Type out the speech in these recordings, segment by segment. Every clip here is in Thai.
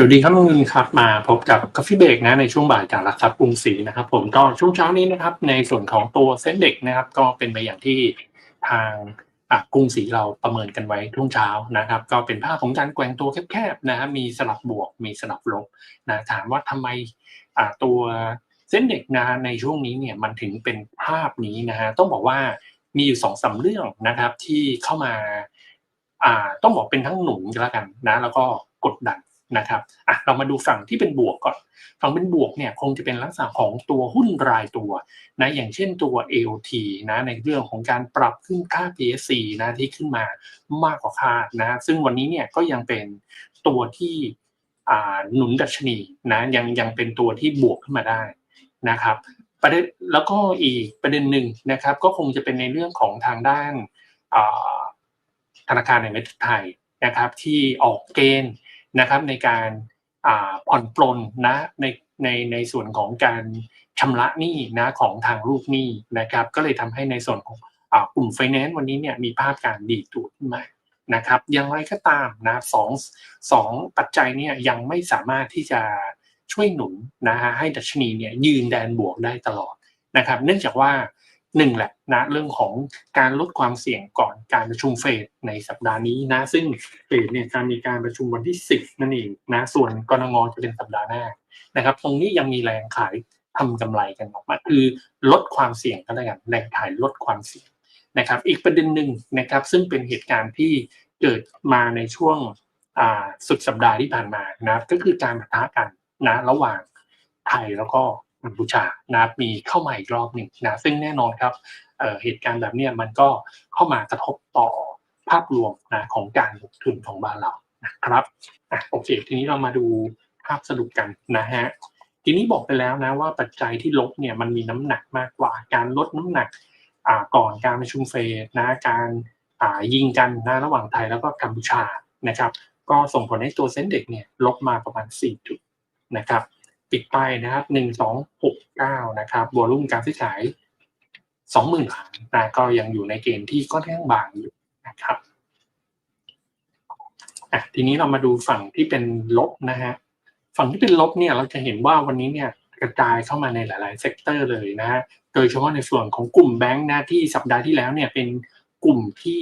สวัสดีครับลุงเงินครับมาพบกับกาแฟเบรกนะในช่วงบ่ายจากหลักทรัพย์กรุงศรีนะครับ ผมก็ช่วงเช้านี้นะครับ ในส่วนของตัวเซ็นเด็กนะครับ ก็เป็นไปอย่างที่ทางกรุงศรีเราประเมินกันไว้ช่วงเช้านะครับ ก็เป็นภาพของการแกว่งตัวแคบๆนะฮะมีสลับบวกมีสลับลบนะถามว่าทำไมตัวเส้นเด็กนะในช่วงนี้เนี่ยมันถึงเป็นภาพนี้นะฮะต้องบอกว่ามีอยู่สองสามเรื่องนะครับที่เข้ามาอ่าต้องบอกเป็นทั้งหนุนก็แล้วกันนะ แล้วก็กดดัน นะครับอะเรามาดูฝั่งที่เป็นบวกก่อน ฝั่งเป็นบวกเนี่ยคงจะเป็นลักษณะของตัวหุ้นรายตัวนะอย่างเช่นตัว AOT นะในเรื่องของการปรับขึ้นค่า PSC นะที่ขึ้นมามากกว่าคาดนะซึ่งวันนี้เนี่ยก็ยังเป็นตัวที่อ่าหนุนดัชนีนะยังยังเป็นตัวที่บวกขึ้นมาได้นะครับประเด็นแล้วก็อีกประเด็นหนึ่งนะครับ ก็คงจะเป็นในเรื่องของทางด้านธนาคารแห่งประเทศไทยนะครับ ที่ออกเกณฑ์ นะครับในการอ่าผ่อนปลนนะในในในส่วนของการชำระหนี้นะของทางลูกหนี้นะครับ ก็เลยทำให้ในส่วนของกลุ่มไฟแนนซ์วันนี้เนี่ยมีภาพการดีตัวขึ้นมานะครับอย่างไรก็ตามนะสองสองปัจจัยเนี่ยยังไม่สามารถที่จะช่วยหนุนนะฮะให้ดัชนีเนี่ยยืนแดนบวกได้ตลอดนะครับ เนื่องจากว่า หนึ่งแหละนะเรื่องของการลดความเสี่ยงก่อนการประชุมเฟดในสัปดาห์นี้นะซึ่งเฟดเนี่ยจะมีการประชุมวันที่ 10 นั่นเองนะส่วนกรงงจะเป็นสัปดาห์หน้านะครับ ตรงนี้ยังมีแรงขายทำกำไรกันออกมาคือลดความเสี่ยงก็แล้วกันแรงขายลดความเสี่ยงนะครับ อีกประเด็นหนึ่งนะครับ ซึ่งเป็นเหตุการณ์ที่เกิดมาในช่วงสุดสัปดาห์ที่ผ่านมานะก็คือการปะทะกันนะระหว่างไทยแล้วก็ กัมพูชานะครับมีเข้ามาอีกรอบหนึ่งนะซึ่งแน่นอนครับเเหตุการณ์แบบนี้มันก็เข้ามากระทบต่อภาพรวมนะของการลงทุนของบ้านเรานะครับอะโอเคทีนี้เรามาดูภาพสรุปกันนะฮะทีนี้บอกไปแล้วนะว่าปัจจัยที่ลบเนี่ยมันมีน้ำหนักมากกว่าการลดน้ำหนักก่อนการประชุมเฟดนะการยิงกันนะระหว่างไทยแล้วก็กัมพูชานะครับ ก็ส่งผลให้ตัวเซ็นเด็กเนี่ยลบมาประมาณ 4 จุดนะครับ ปิดไปนะครับหนึ่งสองหกเก้านะครับวอลุ่มการซื้อขายสองหมื่นล้านนะก็ยังอยู่ในเกณฑ์ที่ค่อนข้างบางอยู่นะครับอะทีนี้เรามาดูฝั่งที่เป็นลบนะฮะฝั่งที่เป็นลบเนี่ยเราจะเห็นว่าวันนี้เนี่ยกระจายเข้ามาในหลาย ๆ เซกเตอร์เลยนะฮะโดยเฉพาะในส่วนของกลุ่มแบงค์นะที่สัปดาห์ที่แล้วเนี่ยเป็นกลุ่มที่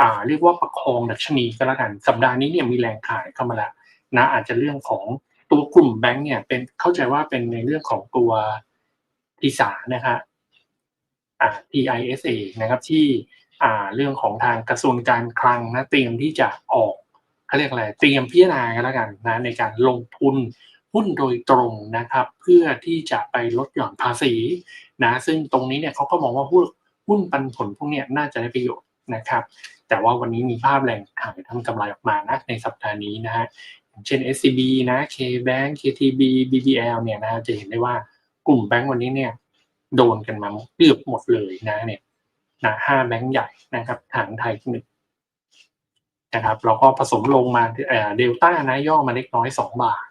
อ่าเรียกว่าประคองดัชนีก็แล้วกันสัปดาห์นี้เนี่ยมีแรงขายเข้ามาแล้วนะอาจจะเรื่องของ ตัวกลุ่มแบงก์เนี่ยเป็นเข้าใจว่าเป็นในเรื่องของตัวทีสานะครับอ่า TISA นะครับที่อ่าเรื่องของทางกระทรวงการคลังนะเตรียมที่จะออกเขาเรียกอะไรเตรียมพิจารณากันแล้วกันนะในการลงทุนหุ้นโดยตรงนะครับ เพื่อที่จะไปลดหย่อนภาษีนะซึ่งตรงนี้เนี่ยเขาก็มองว่าหุ้นหุ้นปันผลพวกนี้น่าจะได้ประโยชน์นะครับ แต่ว่าวันนี้มีภาพแรงขายทำกำไรออกมานะในสัปดาห์นี้นะฮะ เช่น SCB นะ KBank KTB BBL เนี่ยนะจะเห็นได้ว่ากลุ่มแบงก์วันนี้เนี่ยโดนกันมาเกือบหมดเลยนะเนี่ยนะห้าแบงก์ใหญ่นะครับฐานไทยหนึ่งนะครับแล้วก็ผสมลงมาเดลต้านะย่อมาเล็กน้อยสองบาท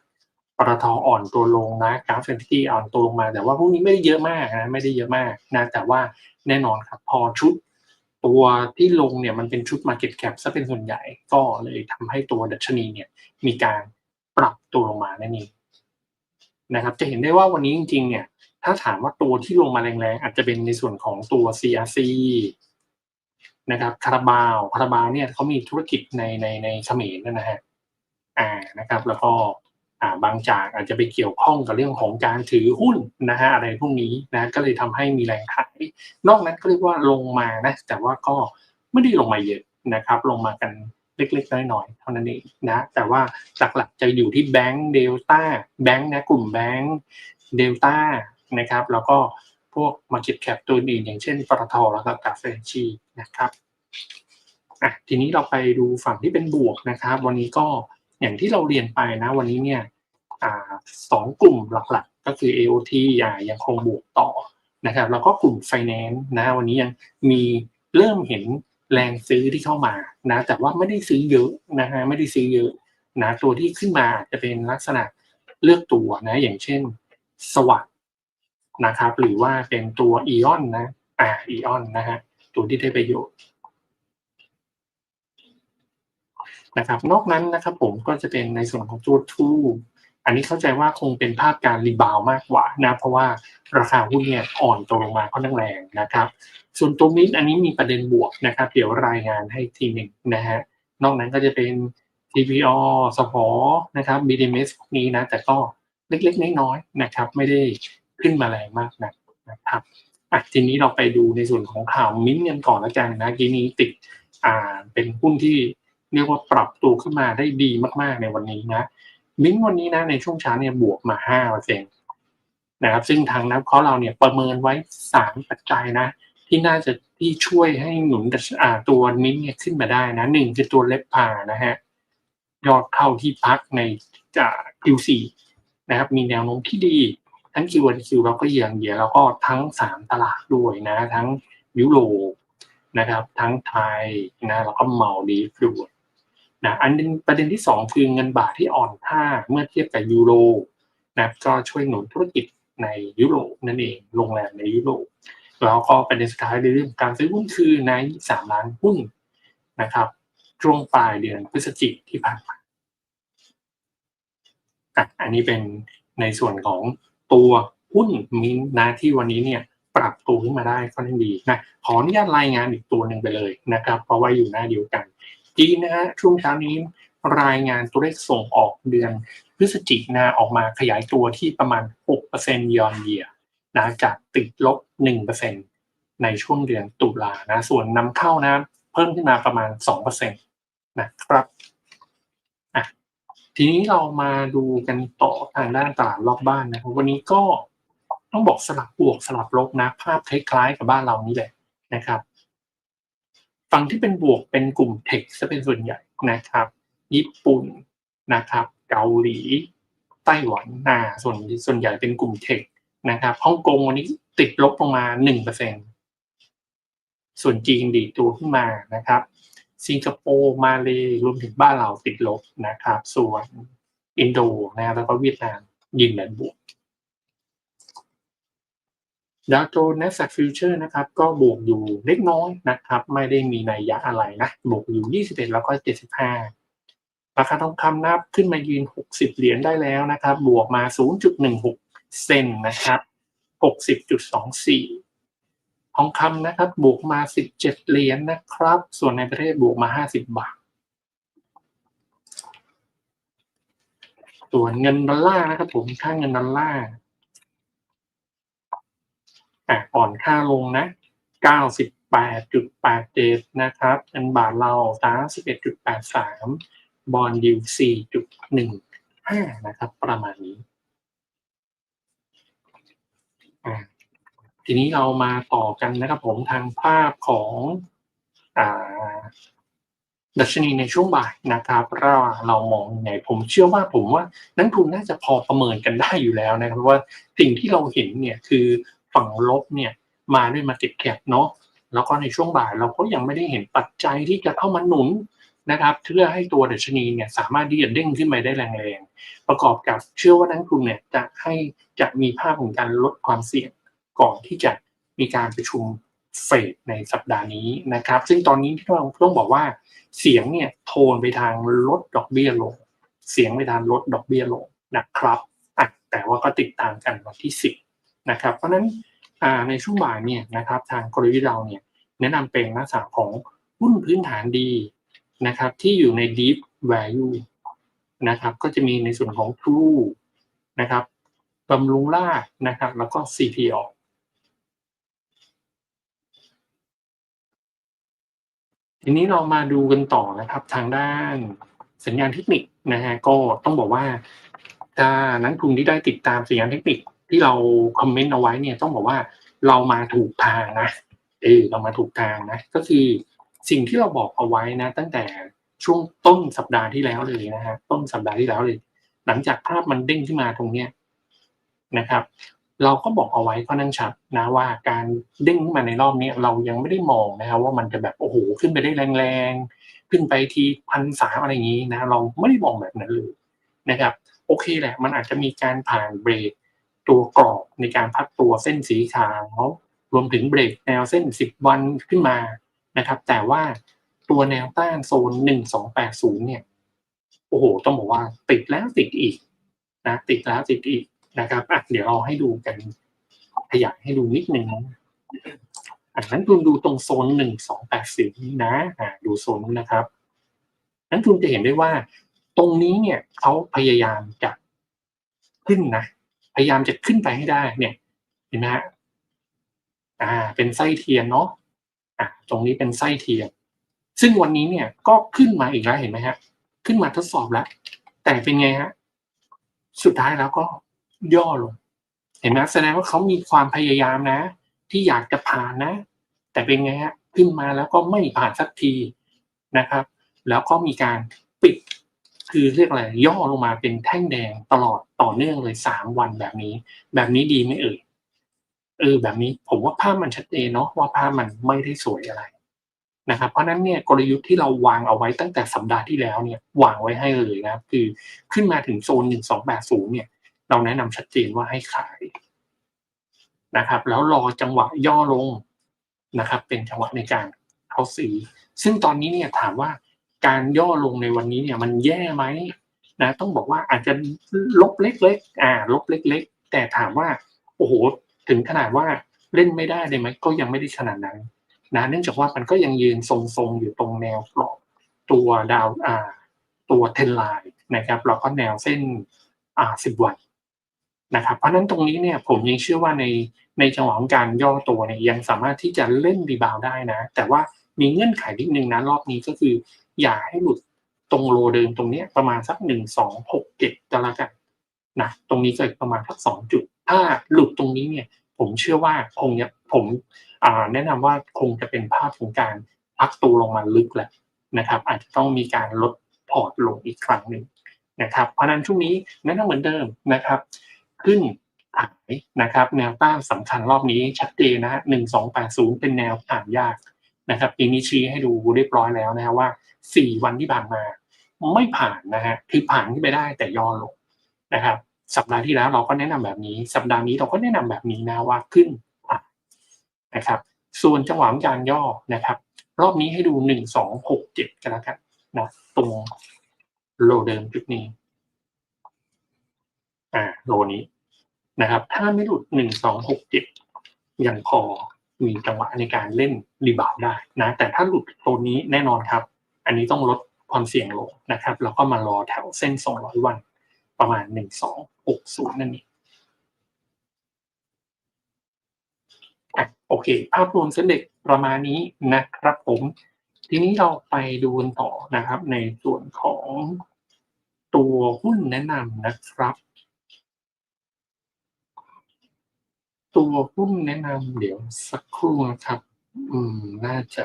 ปตทอ่อนตัวลงนะกราฟเฟนตี้อ่อนตัวลงมา แต่ว่าพวกนี้ไม่ได้เยอะมากนะไม่ได้เยอะมากนะแต่ว่าแน่นอนครับพอชุด ตัวที่ลงเนี่ยมันเป็นชุด Market Cap ซะเป็นส่วนใหญ่ก็เลยทำให้ตัวดัชนีเนี่ยมีการปรับตัวลงมานั่นเองนะครับ จะเห็นได้ว่าวันนี้จริงๆเนี่ย ถ้าถามว่าตัวที่ลงมาแรงๆ อาจจะเป็นในส่วนของตัว CRC นะครับคาราบาวคาราบาวเนี่ยเขามีธุรกิจในในในเขมรนะฮะอ่านะครับ แล้วก็ อ่าบางจากอาจจะไปเกี่ยวข้องกับเรื่องของการถือหุ้นนะฮะอะไรพวกนี้นะก็เลยทำให้มีแรงขายนอกนั้นก็เรียกว่าลงมานะแต่ว่าก็ไม่ได้ลงมาเยอะนะครับลงมากันเล็กๆน้อยๆเท่านั้นเองนะแต่ว่าหลักๆจะอยู่ที่แบงก์เดลต้าแบงก์นะกลุ่มแบงก์เดลต้านะครับแล้วก็พวก Market Cap ตัวอื่นอย่างเช่นปตทแล้วก็กาเฟชีนะครับอะทีนี้เราไปดูฝั่งที่เป็นบวกนะครับ วันนี้ก็ อย่างที่เราเรียนไปนะวันนี้เนี่ยอสองกลุ่มหลักๆ ก็คือ AOT อ่ายังคงบวกต่อนะครับแล้วก็กลุ่มไฟแนนซ์นะวันนี้ยังมีเริ่มเห็นแรงซื้อที่เข้ามานะแต่ว่าไม่ได้ซื้อเยอะนะฮะไม่ได้ซื้อเยอะนะตัวที่ขึ้นมาจะเป็นลักษณะเลือกตัวนะ อย่างเช่นสวัสดนะครับหรือว่าเป็นตัวอีออนนะอ่าอีออนนะฮะตัวที่ได้ประโยชน์ นะครับนอกนั้นนะครับผมก็จะเป็นในส่วนของตัวทูอันนี้เข้าใจว่าคงเป็นภาพการรีบาวมากกว่านะเพราะว่าราคาหุ้นเนี่ยอ่อนตัวลงมาค่อนข้างแรงนะครับส่วนตัวมิดอันนี้มีประเด็นบวกนะครับเดี๋ยวรายงานให้ทีหนึ่งนะฮะนอกนั้นก็จะเป็น TPO สพนะครับ BDMs พวกนี้นะแต่ก็เล็กๆน้อยๆนะครับไม่ได้ขึ้นมาแรงมากนะนะครับอะทีนี้เราไปดูในส่วนของข่าวมิ้นกันก่อนละกันนะทีนี้ติดอ่าเป็นหุ้นที่ เรียกว่าปรับตัวขึ้นมาได้ดีมากๆในวันนี้นะมิ้นวันนี้นะในช่วงเช้าเนี่ยบวกมาห้าเปอร์เซ็นตนะครับซึ่งทางนักเคาะเราเนี่ยประเมินไว้สามปัจจัยนะ ที่น่าจะที่ช่วยให้หนุนตัวมิ้นเนี่ยขึ้นมาได้นะหนึ่งคือตัวเล็บพานะฮะยอดเข้าที่พักในจาก Q4 นะครับมีแนวโน้มที่ดีทั้ง Q วัน Q แล้วก็เยียงเยียแล้วก็ทั้งสามตลาดด้วยนะ ทั้งยุโรปนะครับ ทั้งไทยนะแล้วก็เมาดีฟด้วย นะอันประเด็นที่สองคือเงินบาทที่อ่อนค่าเมื่อเทียบกับยูโรนะก็ช่วยหนุนธุรกิจในยุโรปนั่นเองโรงแรมในยุโรปแล้วก็ประเด็นสุดท้ายในเรื่องการซื้อหุ้นคือในสามล้านหุ้นนะครับช่วงปลายเดือนพฤศจิกที่ผ่านมาอันนี้เป็นในส่วนของตัวหุ้นมินนะที่วันนี้เนี่ยปรับตัวขึ้นมาได้ค่อนข้างดีนะขออนุญาตรายงานอีกตัวหนึ่งไปเลยนะครับ เพราะว่าอยู่หน้าเดียวกัน จีนนะฮะช่วงเช้านี้รายงานตัวเลขส่งออกเดือนพฤศจิกนะออกมาขยายตัวที่ประมาณ 6%ยอนเยียนะจากติดลบ 1%ในช่วงเดือนตุลานะส่วนนำเข้านะเพิ่มขึ้นมาประมาณ 2%นะครับอะทีนี้เรามาดูกันต่อทางด้านตลาดรอบบ้านนะครับวันนี้ก็ต้องบอกสลับบวกสลับลบนะภาพคล้ายๆกับบ้านเรานี่แหละนะครับ ฝั่งที่เป็นบวกเป็นกลุ่มเทคจะเป็นส่วนใหญ่นะครับ ญี่ปุ่นนะครับ เกาหลีไต้หวันนาส่วนส่วนใหญ่เป็นกลุ่มเทคนะครับฮ่องกงวันนี้ติดลบลงมาหนึ่งเปอร์เซ็นส่วนจีนดีตัวขึ้นมานะครับ สิงคโปร์มาเลยรวมถึงบ้านเราติดลบนะครับ ส่วนอินโดนะแล้วก็เวียดนามยินแบบบวก ดาวโจนส์ NASDAQ Future นะครับก็บวกอยู่เล็กน้อยนะครับ ไม่ได้มีนัยยะอะไรนะบวกอยู่ 21 แล้วก็ 75 ราคาทองคำนับขึ้นมายืน 60 เหรียญได้แล้วนะครับ บวกมา 0.16 เซนนะครับ 60.24 ทองคำนะครับบวกมา 17 เหรียญนะครับ ส่วนในประเทศบวกมา 50 บาทส่วนเงินดอลลาร์นะครับผมค่าเงินดอลลาร์ อะอ่อนค่าลงนะ 98.87 นะครับเงินบาทเรา31.83 บอลยู4.15 นะครับ ประมาณนี้ ทีนี้เรามาต่อกันนะครับผมทางภาพของอดัชนีในช่วงบ่ายนะครับเราเรามองยังไงผมเชื่อว่าผมว่านักทุนน่าจะพอประเมินกันได้อยู่แล้วนะครับว่าสิ่งที่เราเห็นเนี่ยคือ ฝั่งลบเนี่ยมาด้วยมาติดแคปเนาะแล้วก็ในช่วงบ่ายเราก็ยังไม่ได้เห็นปัจจัยที่จะเข้ามาหนุนนะครับเพื่อให้ตัวดัชนีเนี่ยสามารถที่จะเด้งขึ้นไปได้แรงๆ ประกอบกับเชื่อว่านักทุนเนี่ยจะให้จะมีภาพของการลดความเสี่ยงก่อนที่จะมีการประชุมเฟดในสัปดาห์นี้นะครับ ซึ่งตอนนี้ที่เราต้องบอกว่าเสียงเนี่ยโทนไปทางลดดอกเบี้ยลง เสียงไปทางลดดอกเบี้ยลงนะครับแต่ว่าก็ติดตามกันวันที่สิบนะครับเพราะนั้น ในช่วงบ่ายเนี่ยนะครับทางกลยุทธ์เราเนี่ยแนะนำเป็นลักษณะของหุ้นพื้นฐานดีนะครับที่อยู่ใน deep value นะครับก็จะมีในส่วนของ True นะครับบำรุงรานะครับแล้วก็ CPO ทีนี้เรามาดูกันต่อนะครับทางด้านสัญญาณเทคนิคนะฮะก็ต้องบอกว่าถ้านักทุนที่ได้ติดตามสัญญาณเทคนิค ที่เราคอมเมนต์เอาไว้เนี่ยต้องบอกว่าเรามาถูกทางนะเออเรามาถูกทางนะ ก็คือสิ่งที่เราบอกเอาไว้นะ ตั้งแต่ช่วงต้นสัปดาห์ที่แล้วเลยนะฮะต้นสัปดาห์ที่แล้วเลย หลังจากภาพมันเด้งขึ้นมาตรงเนี้ยนะครับ เราก็บอกเอาไว้ก็นั่งชัดนะว่าการเด้งขึ้นมาในรอบนี้เรายังไม่ได้มองนะครับว่ามันจะแบบโอ้โหขึ้นไปได้แรงๆขึ้นไปทีพันสามอะไรอย่างนี้นะ เราไม่ได้มองแบบนั้นเลยนะครับ โอเคแหละ มันอาจจะมีการผ่านเบรก ตัวกรอบในการพักตัวเส้นสีขาว รวมถึงเบรกแนวเส้น 10 วันขึ้นมานะครับ แต่ว่าตัวแนวต้านโซน 1280 เนี่ย โอ้โห ต้องบอกว่าติดแล้วติดอีกนะติดแล้วติดอีกนะครับอะเดี๋ยวเราให้ดูกันขยายให้ดูนิดนึงนะอะนั้นคุณดูตรงโซน 1280 นี้นะอะดูโซนนี้นะครับ นั้นคุณจะเห็นได้ว่า ตรงนี้เนี่ยเขาพยายามจะขึ้นนะ พยายามจะขึ้นไปให้ได้เนี่ยเห็นไหมฮะอ่า เป็นไส้เทียนเนาะอะตรงนี้เป็นไส้เทียน ซึ่งวันนี้เนี่ยก็ขึ้นมาอีกแล้วเห็นไหมฮะ ขึ้นมาทดสอบแล้ว แต่เป็นไงฮะ สุดท้ายแล้วก็ย่อลง เห็นไหมแสดงว่าเขามีความพยายามนะ ที่อยากจะผ่านนะ แต่เป็นไงฮะ ขึ้นมาแล้วก็ไม่ผ่านสักทีนะครับ แล้วก็มีการปิด คือเรียกอะไรย่อลงมาเป็นแท่งแดงตลอดต่อเนื่องเลยสามวันแบบนี้ แบบนี้ดีไหมเอ่ยเออแบบนี้ผมว่าภาพมันชัดเจนเนาะว่าภาพมันไม่ได้สวยอะไรนะครับเพราะนั้นเนี่ยกลยุทธ์ที่เราวางเอาไว้ตั้งแต่สัปดาห์ที่แล้วเนี่ยวางไว้ให้เลยนะคือขึ้นมาถึงโซนหนึ่งสองแปดศูนย์เนี่ยเราแนะนำชัดเจนว่าให้ขายนะครับ แล้วรอจังหวะย่อลงนะครับ เป็นจังหวะในการเข้าซื้อซึ่งตอนนี้เนี่ยถามว่า การย่อลงในวันนี้เนี่ยมันแย่ไหมนะต้องบอกว่าอาจจะลบเล็กๆอ่าลบเล็ก ๆ แต่ถามว่าโอ้โหถึงขนาดว่าเล่นไม่ได้เลยไหมก็ยังไม่ได้ขนาดนั้นนะเนื่องจากว่ามันก็ยังยืนทรงๆอยู่ตรงแนวกรอบตัวดาวอ่าตัวเทนไลน์นะครับแล้วก็แนวเส้นอ่าสิบวันนะครับเพราะนั้นตรงนี้เนี่ยผมยังเชื่อว่าในในจังหวะของการย่อตัวเนี่ยยังสามารถที่จะเล่นรีบาวได้นะ แต่ว่ามีเงื่อนไขนิดนึงนะรอบนี้ก็คือ อย่าให้หลุดตรงโลเดิมตรงนี้ประมาณสักหนึ่งสองหกเจ็ดก็แล้วกันนะตรงนี้ก็ประมาณสักสองจุด ถ้าหลุดตรงนี้เนี่ย ผมเชื่อว่าคงเนี่ยผมแนะนำว่าคงจะเป็นภาพของการพักตัวลงมาลึกแหละนะครับ อาจจะต้องมีการลดพอร์ตลงอีกครั้งหนึ่งนะครับเพราะนั้นช่วงนี้แนะนำเหมือนเดิมนะครับ ขึ้นขายนะครับ แนวต้านสำคัญรอบนี้ชัดเจนนะฮะหนึ่งสองแปดศูนย์เป็นแนวผ่านยาก นะครับปีนี้ชี้ให้ดูเรียบร้อยแล้วนะฮะว่าสี่วันที่ผ่านมา ไม่ผ่านนะฮะคือผ่านขึ้นไปได้แต่ย่อลงนะครับ สัปดาห์ที่แล้วเราก็แนะนำแบบนี้ สัปดาห์นี้เราก็แนะนำแบบนี้นะว่าขึ้นนะครับ ส่วนจังหวะการย่อนะครับ รอบนี้ให้ดูหนึ่งสองหกเจ็ดกันแล้วกันนะตรงโลเดิมจุดนี้อ่าโลนี้นะครับ ถ้าไม่หลุดหนึ่งสองหกเจ็ดยังพอ มีจังหวะในการเล่นรีบาวได้นะแต่ถ้าหลุดโซนนี้แน่นอนครับ อันนี้ต้องลดความเสี่ยงลงนะครับแล้วก็มารอแถวเส้นสองร้อวันประมาณหนึ่งสองหกศูงนั่นเองโอเค ภาพรวมเส้นเด็กประมาณนี้นะครับผม ทีนี้เราไปดูกันต่อนะครับ ในส่วนของตัวหุ้นแนะนำนะครับ ตัวหุ้นแนะนำเดี๋ยวสักครู่นะครับ อืม น่าจะ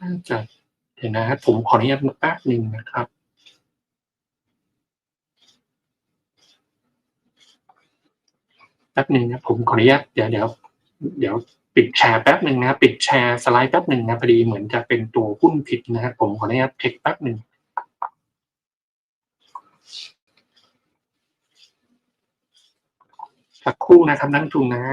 น่าจะเดี๋ยวนะครับผมขออนุญาตแป๊บหนึ่งนะครับแป๊บหนึ่งนะผมขออนุญาตเดี๋ยวเดี๋ยวเดี๋ยวปิดแชร์แป๊บหนึ่งนะ ปิดแชร์สไลด์แป๊บหนึ่งนะพอดีเหมือนจะเป็นตัวหุ้นผิดนะครับผมขออนุญาตเช็คแป๊บหนึ่งสัก ครู่นะครับนักทุนนะ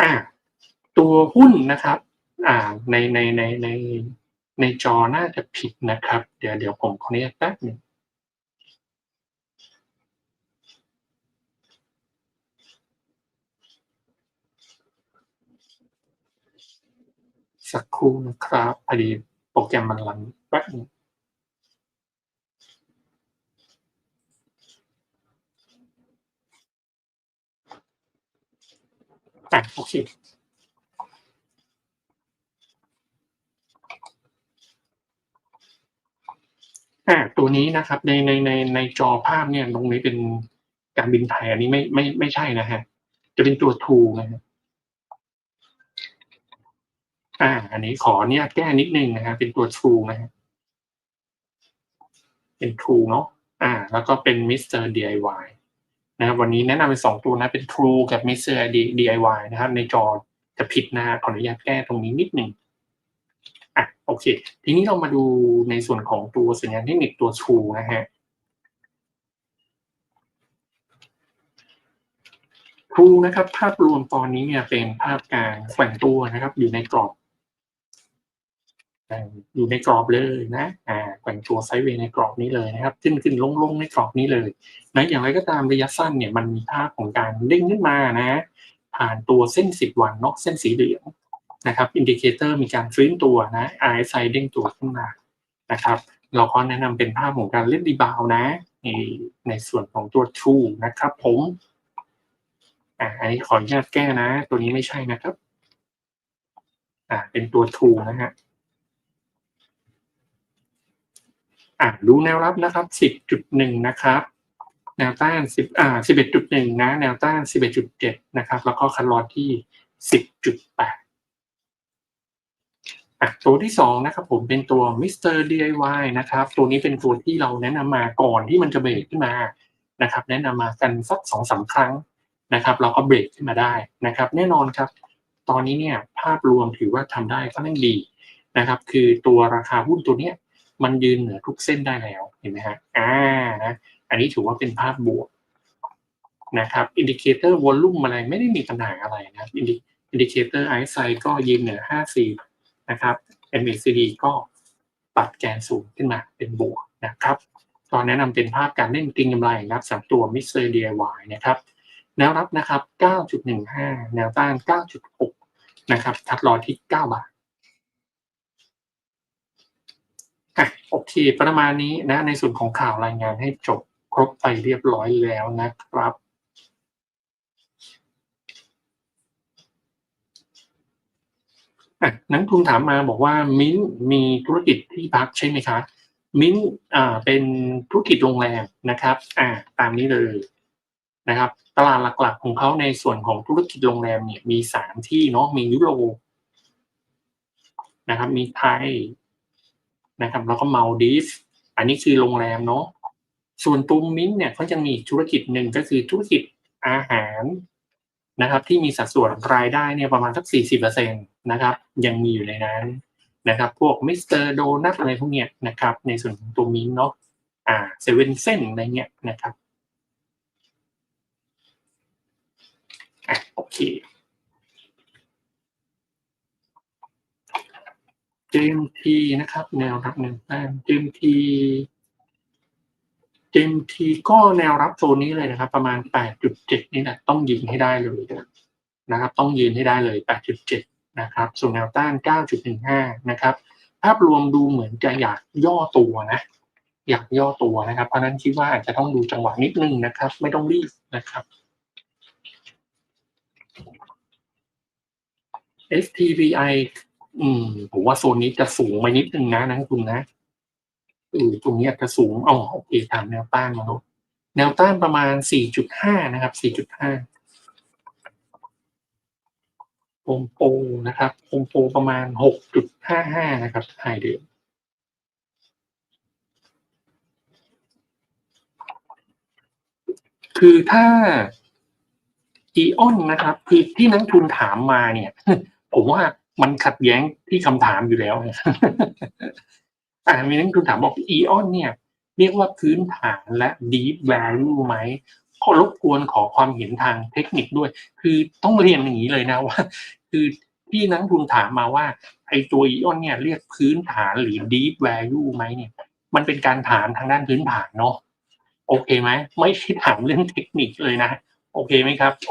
อ่าตัวหุ้นนะครับ อ่า ในในในในในจอน่าจะผิดนะครับ เดี๋ยวเดี๋ยวผมขออนุญาตแป๊บหนึ่ง สักครู่นะครับพอดีโปรแกรมมันรันแป๊บหนึงอะโอเคอ่าตัวนี้นะครับในในในในจอภาพเนี่ยตรงนี้เป็นการบินไทยอันนี้ไม่ไม่ไม่ใช่นะฮะ จะเป็นตัวทูนะฮะ อ่า อันนี้ขอเนี่ยแก้นิดนึงนะฮะเป็นตัวทูนะฮะเป็นทูเนาะอ่า แล้วก็เป็นมิสเตอร์ DIY นะครับวันนี้แนะนำเป็นสองตัวนะเป็น True กับ Mr. DIY นะครับ ในจอจะผิดนะขออนุญาตแก้ตรงนี้นิดหนึ่งอะโอเค ทีนี้เรามาดูในส่วนของตัวสัญญาณเทคนิคตัว True นะฮะ True นะครับ ภาพรวมตอนนี้เนี่ยเป็นภาพการแกว่งตัวนะครับ อยู่ในกรอบ อยู่ในกรอบเลยนะอ่าแกว่งตัวไซด์เวย์ในกรอบนี้เลยนะครับ ขึ้นขึ้นลงลงในกรอบนี้เลยนะอย่างไรก็ตามระยะสั้นเนี่ยมันมีภาพของการเด้งขึ้นมานะ ผ่านตัวเส้น 10 วันเนาะเส้นสีเหลืองนะครับอินดิเคเตอร์มีการฟื้นตัวนะ RSI เด้งตัวขึ้นมานะครับ เราก็แนะนำเป็นภาพของการเล่นรีบาวนะในในส่วนของตัว True นะครับ ผมอ่าอันนี้ขออนุญาตแก้นะ ตัวนี้ไม่ใช่นะครับ อ่าเป็นตัว True นะฮะ อ่าดูแนวรับนะครับสิบจุดหนึ่งนะครับ แนวต้านสิบอ่าสิบเอ็ดจุดหนึ่งนะ แนวต้านสิบเอ็ดจุดเจ็ดนะครับ แล้วก็คันลอดที่สิบจุดแปดอะตัวที่สองนะครับผมเป็นตัว Mr. DIY นะครับตัวนี้เป็นตัวที่เราแนะนำมาก่อนที่มันจะเบรกขึ้นมานะครับแนะนำมากันสักสองสาครั้งนะครับเราก็เบรกขึ้นมาได้นะครับแน่นอนครับ ตอนนี้เนี่ยภาพรวมถือว่าทำได้ค่อนข้างดีนะครับคือตัวราคาหุ้นตัวเนี้ย มันยืนเหนือทุกเส้นได้แล้วเห็นไหมฮะอ่านะอันนี้ถือว่าเป็นภาพบวกนะครับอินดิเคเตอร์วอลลุ่มอะไรไม่ได้มีปัญหาอะไรนะอินดิอินดิเคเตอร์ไอซ์ไซก็ยืนเหนือ50นะครับ MACD ก็ปัดแกนสูงขึ้นมาเป็นบวกนะครับตอนแนะนำเป็นภาพการเล่นติงกำไรนะครับสำตัว Mr. DIY นะครับแนวรับนะครับ 9.15 แนวต้าน 9.6 นะครับ ทัดรอที่ 9 บาท อะโอเค ประมาณนี้นะ ในส่วนของข่าวรายงานให้จบครบไปเรียบร้อยแล้วนะครับนักทุนถามมาบอกว่ามิ้นมีธุรกิจที่พักใช่ไหมคะมิ้นอ่าเป็นธุรกิจโรงแรมนะครับอ่าตามนี้เลยนะครับ ตลาดหลักๆของเขาในส่วนของธุรกิจโรงแรมเนี่ยมีสามที่เนาะมียุโรปนะครับ มีไทย นะครับ แล้วก็มาดีฟอันนี้คือโรงแรมเนาะส่วนตูมมิ้นเนี่ยเขาจะมีธุรกิจหนึ่งก็คือธุรกิจอาหารนะครับ ที่มีสัดส่วนรายได้เนี่ยประมาณสักสี่สิบเปอร์เซ็นตนะครับ ยังมีอยู่ในนั้นนะครับ พวกมิสเตอร์โดนัทอะไรพวกเนี้ยนะครับ ในส่วนของตัวมิ้นเนาะอ่าเซเว่นเซนอะไรเงี้ยนะครับอะโอเค จมทีนะครับ แนวรับหนึ่งแต้มเจมทีเจมทีก็แนวรับโซนนี้เลยนะครับ ประมาณ 8.7 นี่แหละต้องยิงให้ได้เลยนะครับ ต้องยืนให้ได้เลย 8.7 นะครับ ส่วนแนวต้าน 9.15 นะครับ ภาพรวมดูเหมือนจะอยากย่อตัวนะ อยากย่อตัวนะครับ เพราะนั้นคิดว่าอาจจะต้องดูจังหวะนิดนึงนะครับ ไม่ต้องรีบนะครับ STPI อืม ผมว่าโซนนี้จะสูงไปนิดนึงนะนักคุณนะอือตรงนี้จะสูงอ๋อโอเคตามแนวต้านมาแล้วแนวต้านประมาณ 4.5 นะครับ 4.5โฮมโปรนะครับโฮมโปรประมาณ 6.55 นะครับไฮเดิมคือถ้าอีออนนะครับ คือที่นักทุนถามมาเนี่ย ผมว่า มันขัดแย้งที่คำถามอยู่แล้วอ่ามีนักทุนถามบอกอีออนเนี่ย เรียกว่าพื้นฐานและ deep value ไหมขอรบกวนขอความเห็นทางเทคนิคด้วย คือต้องเรียนอย่างนี้เลยนะว่า คือที่นักทุนถามมาว่า ไอตัวอีออนเนี่ยเรียกพื้นฐานหรือ deep value ไหมเนี่ย มันเป็นการถามทางด้านพื้นฐานเนาะโอเคไหมไม่ใช่ถามเรื่องเทคนิคเลยนะ โอเคไหมครับเ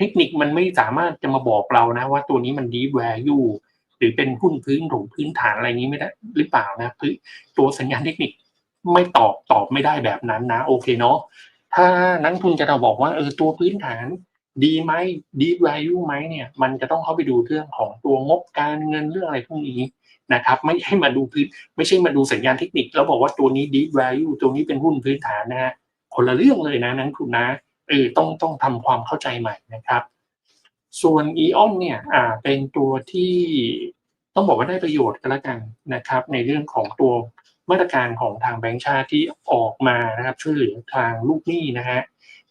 ทคนิคมันไม่สามารถจะมาบอกเรานะ ว่าตัวนี้มัน deep value หรือเป็นหุ้นพื้นถงพื้นฐานอะไรนี้ไม่ได้หรือเปล่านะพื้นตัวสัญญาณเทคนิคไม่ตอบตอบไม่ได้แบบนั้นนะ โอเคเนาะถ้านักทุนจะเราบอกว่าเออตัวพื้นฐานดีไหม deep value ไหมเนี่ย มันจะต้องเข้าไปดูเรื่องของตัวงบการเงินเรื่องอะไรพวกนี้นะครับ ไม่ใช่มาดูพื้นไม่ใช่มาดูสัญญาณเทคนิค แล้วบอกว่าตัวนี้ deep value ตัวนี้เป็นหุ้นพื้นฐานนะคนละเรื่องเลยนะนักทุนนะ เออต้องต้องทำความเข้าใจใหม่นะครับ ส่วนอีออนเนี่ยอ่าเป็นตัวที่ต้องบอกว่าได้ประโยชน์กันแล้วกันนะครับ ในเรื่องของตัวมาตรการของทางแบงก์ชาติที่ออกมานะครับ ช่วยเหลือทางลูกหนี้นะฮะ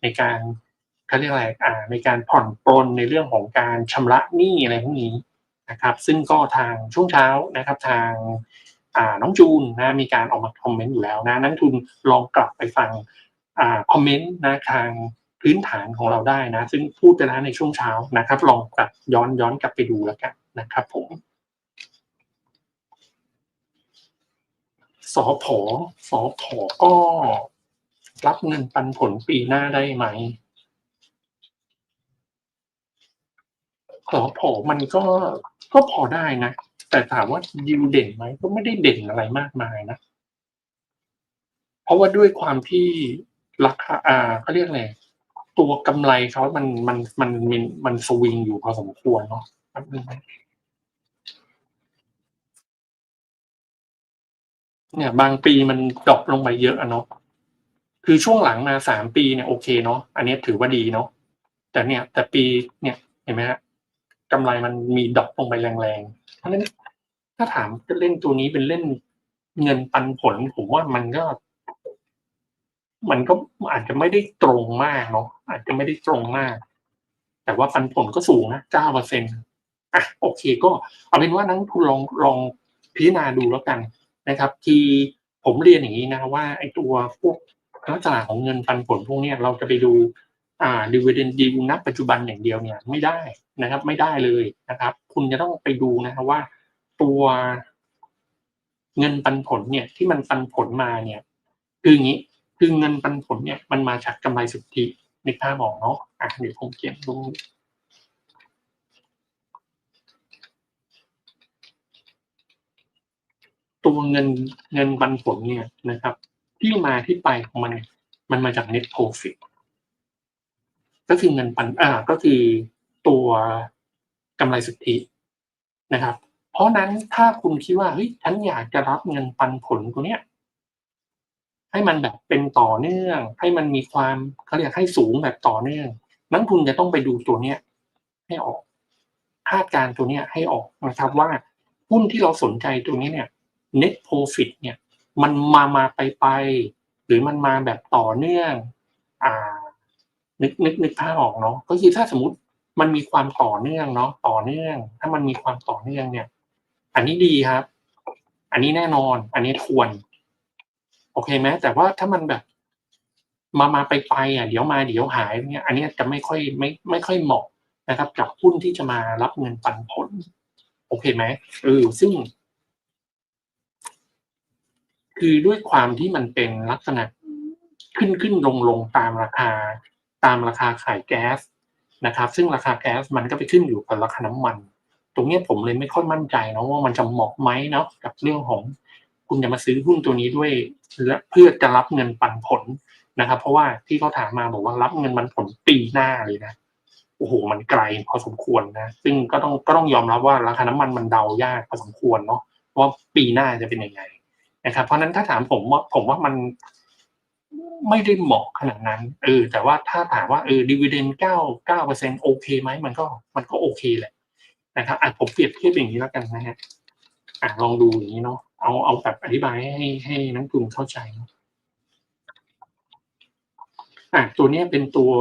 ในการเขาเรียกอะไรอ่าในการผ่อนปลนในเรื่องของการชำระหนี้อะไรพวกนี้นะครับ ซึ่งก็ทางช่วงเช้านะครับ ทางอ่าน้องจูนนะมีการออกมาคอมเมนต์อยู่แล้วนะนักทุนลองกลับไปฟังอ่าคอมเมนต์นะทาง พื้นฐานของเราได้นะ ซึ่งพูดไปแล้วในช่วงเช้านะครับ ลองกลับย้อนย้อนกลับไปดูแล้วกันนะครับ ผมสอพอสอพอก็รับเงินปันผลปีหน้าได้ไหมสอพอมันก็ก็พอได้นะ แต่ถามว่ายิวเด่นไหมก็ไม่ได้เด่นอะไรมากมายนะ เพราะว่าด้วยความที่ราคาอ่าเขาเรียกอะไร ตัวกำไรเขามันมันมันมันมันสวิงอยู่พอสมควรเนาะแป๊บนึงนะเนี่ย บางปีมันดรอปลงไปเยอะอะเนาะคือช่วงหลังมาสามปีเนี่ยโอเคเนาะอันนี้ถือว่าดีเนาะแต่เนี่ย แต่ปีเนี่ยเห็นไหมฮะกำไรมันมีดรอปลงไปแรงๆเพราะฉะนั้นถ้าถามจะเล่นตัวนี้เป็นเล่นเงินปันผล ผมว่ามันก็ มันก็อาจจะไม่ได้ตรงมากเนาะอาจจะไม่ได้ตรงมาก แต่ว่าปันผลก็สูงนะเก้าเปอร์เซ็นต์อะโอเคก็เอาเป็นว่านักทุนลองลองพิจารณาดูแล้วกันนะครับ ที่ผมเรียนอย่างนี้นะว่าไอ้ตัวพวกลักษณะของเงินปันผลพวกนี้เราจะไปดูอ่าดิวเดนดิวณปัจจุบันอย่างเดียวเนี่ยไม่ได้นะครับ ไม่ได้เลยนะครับ คุณจะต้องไปดูนะครับว่า ตัวเงินปันผลเนี่ยที่มันปันผลมาเนี่ย คืออย่างนี้ คือเงินปันผลเนี่ยมันมาจากกำไรสุทธินึกภาพออกเนาะอะเดี๋ยวผมเขียนตรงตัวเงินเงินปันผลเนี่ยนะครับ ที่มาที่ไปของมันมันมาจาก net profit ก็คือเงินปันอ่าก็คือตัวกำไรสุทธินะครับ เพราะนั้นถ้าคุณคิดว่าเฮ้ยฉันอยากจะรับเงินปันผลตัวเนี้ย ให้มันแบบเป็นต่อเนื่อง ให้มันมีความเขาเรียกให้สูงแบบต่อเนื่องนักทุนจะต้องไปดูตัวเนี้ยให้ออกคาดการตัวเนี้ยให้ออกนะครับว่าหุ้นที่เราสนใจตัวนี้เนี่ย net profit เนี่ย มันมามาไปไปหรือมันมาแบบต่อเนื่อง อ่า นึกนึกนึกภาพออกเนาะก็คือถ้าสมมติมันมีความต่อเนื่องเนาะต่อเนื่อง ถ้ามันมีความต่อเนื่องเนี่ย อันนี้ดีครับ อันนี้แน่นอน อันนี้ควร โอเคไหมแต่ว่าถ้ามันแบบ มามาไปไปอะเดี๋ยวมาเดี๋ยวหายเนี่ยอันนี้จะไม่ค่อยไม่ไม่ค่อยเหมาะนะครับ กับหุ้นที่จะมารับเงินปันผล โอเคไหมเออซึ่ง คือด้วยความที่มันเป็นลักษณะขึ้นขึ้นลงลงตามราคา ตามราคาขายแก๊สนะครับ ซึ่งราคาแก๊สมันก็ไปขึ้นอยู่กับราคาน้ำมัน ตรงนี้ผมเลยไม่ค่อยมั่นใจนะว่ามันจะเหมาะไหมเนาะกับเรื่องของ คุณจะมาซื้อหุ้นตัวนี้ด้วยและเพื่อจะรับเงินปันผลนะครับ เพราะว่าที่เขาถามมาบอกว่ารับเงินปันผลปีหน้าเลยนะโอ้โหมันไกลพอสมควรนะ ซึ่งก็ต้องก็ต้องยอมรับว่าราคาน้ำมันมันเดายากพอสมควรเนาะว่าปีหน้าจะเป็นยังไงนะครับ เพราะนั้นถ้าถามผมว่าผมว่ามันไม่ได้เหมาะขนาดนั้นเออแต่ว่าถ้าถามว่าเออดีเวเดนเก้าเก้าเปอร์เซ็นโอเคไหมมันก็มันก็โอเคแหละนะครับอะผมเปรียบเทียบอย่างนี้แล้วกันนะฮะอะลองดูอย่างนี้เนาะ เอาเอาแบบอธิบายให้ให้นักทุนเข้าใจนะอะตัวนี้เป็นตัว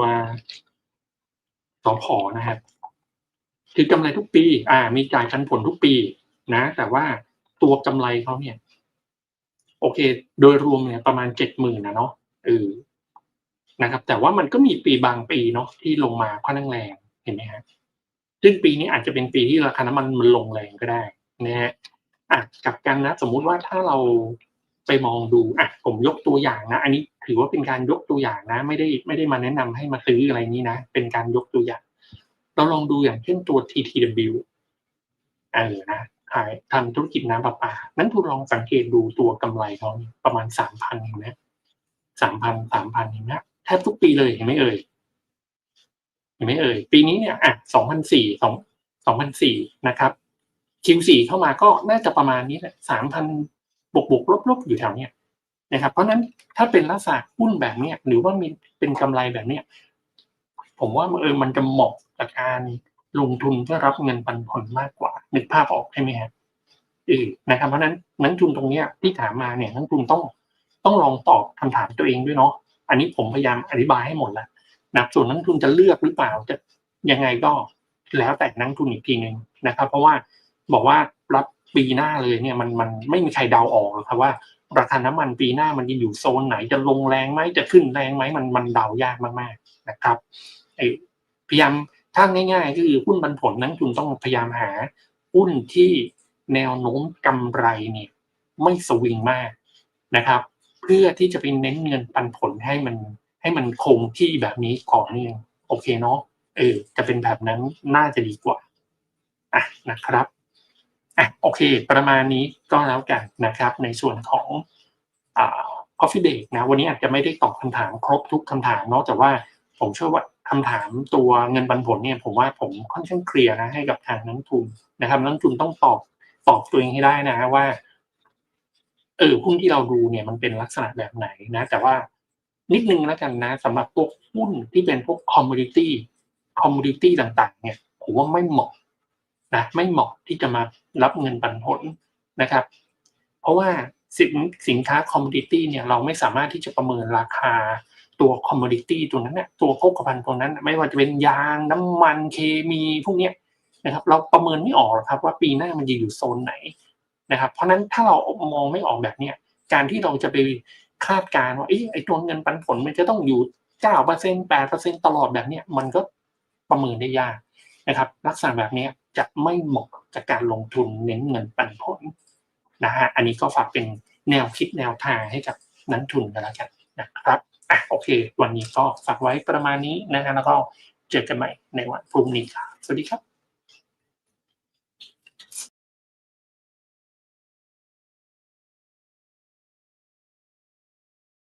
สอพอนะครับ คือกำไรทุกปี อ่า มีจ่ายปันผลทุกปี นะ แต่ว่าตัวกำไรเขาเนี่ย โอเค โดยรวมเนี่ยประมาณเจ็ดหมื่นนะเนาะเออนะครับ แต่ว่ามันก็มีปีบางปีเนาะที่ลงมาค่อนข้างแรงเห็นไหมฮะซึ่งปีนี้อาจจะเป็นปีที่ราคาน้ำมันมันลงแรงก็ได้นะฮะ อะกลับกันนะ สมมุติว่าถ้าเราไปมองดูอะผมยกตัวอย่างนะ อันนี้ถือว่าเป็นการยกตัวอย่างนะ ไม่ได้ไม่ได้มาแนะนำให้มาซื้ออะไรนี้นะ เป็นการยกตัวอย่าง เราลองดูอย่างเช่นตัว TTW เออนะขายทำธุรกิจน้ำประปา นั้นทุนลองสังเกตดูตัวกำไรเขาประมาณสามพันเห็นไหมสามพันสามพันเห็นไหมแทบทุกปีเลยเห็นไหมเอ่ยเห็นไหมเอ่ยปีนี้เนี่ยอะสองพันสี่สองสองพันสี่นะครับ Q4 เข้ามาก็น่าจะประมาณนี้แหละสามพันบวกบวกลบลบอยู่แถวเนี้ยนะครับ เพราะนั้นถ้าเป็นลักษณะหุ้นแบบเนี้ยหรือว่ามีเป็นกำไรแบบเนี้ยผมว่าเออมันจะเหมาะกับการลงทุนเพื่อรับเงินปันผลมากกว่านึกภาพออกใช่ไหมครับเออนะครับเพราะนั้นนักทุนตรงเนี้ยที่ถามมาเนี่ยนักทุนต้องต้องลองตอบคำถามตัวเองด้วยเนาะอันนี้ผมพยายามอธิบายให้หมดแล้วนะส่วนนักทุนจะเลือกหรือเปล่าจะยังไงก็แล้วแต่นักทุนอีกทีหนึ่งนะครับ เพราะว่า บอกว่ารับปีหน้าเลยเนี่ยมันมันไม่มีใครเดาออกหรอกครับว่าราคาน้ำมันปีหน้ามันจะอยู่โซนไหนจะลงแรงไหมจะขึ้นแรงไหมมันมันเดายากมากๆนะครับไอพยายามถ้าง่ายๆก็คือหุ้นปันผลนักทุนต้องพยายามหาหุ้นที่แนวโน้มกำไรเนี่ยไม่สวิงมากนะครับ เพื่อที่จะไปเน้นเงินปันผลให้มันให้มันคงที่แบบนี้ก่อนนี่โอเคเนาะเออจะเป็นแบบนั้นน่าจะดีกว่าอะนะครับ อะโอเค ประมาณนี้ก็แล้วกันนะครับ ในส่วนของอ่า Coffee Break นะวันนี้อาจจะไม่ได้ตอบคำถามครบทุกคำถามเนาะแต่ว่าผมเชื่อว่าคำถามตัวเงินปันผลเนี่ยผมว่าผมค่อนข้างเคลียร์นะให้กับทางนักทุนนะครับนักทุนต้องตอบตอบตัวเองให้ได้นะว่าเออหุ้นที่เราดูเนี่ยมันเป็นลักษณะแบบไหนนะ แต่ว่านิดนึงแล้วกันนะสำหรับพวกหุ้นที่เป็นพวกคอมมูนิตี้คอมมูนิตี้ต่าง ๆ เนี่ยผมว่าไม่เหมาะ นะไม่เหมาะที่จะมารับเงินปันผลนะครับ เพราะว่าสินสินค้าคอมมูนิตี้เนี่ยเราไม่สามารถที่จะประเมินราคาตัวคอมมูนิตี้ตัวนั้นเนี่ยตัวโภคภัณฑ์ตัวนั้น ไม่ว่าจะเป็นยางน้ำมันเคมีพวกเนี้ยนะครับ เราประเมินไม่ออกครับว่าปีหน้ามันจะอยู่โซนไหนนะครับ เพราะฉะนั้นถ้าเรามองไม่ออกแบบเนี้ยการที่เราจะไปคาดการณ์ว่าไอ้ตัวเงินปันผลมันจะต้องอยู่เก้าเปอร์เซ็นแปดเปอร์เซ็นตลอดแบบเนี้ยมันก็ประเมินได้ยากนะครับ ลักษณะแบบเนี้ย จะไม่เหมาะกับการลงทุนเน้นเงินปันผลนะฮะอันนี้ก็ฝากเป็นแนวคิดแนวทางให้กับนักทุนกันแล้วกันนะครับอะโอเค วันนี้ก็ฝากไว้ประมาณนี้นะฮะแล้วก็เจอกันใหม่ในวันพรุ่งนี้ครับสวัสดีครับ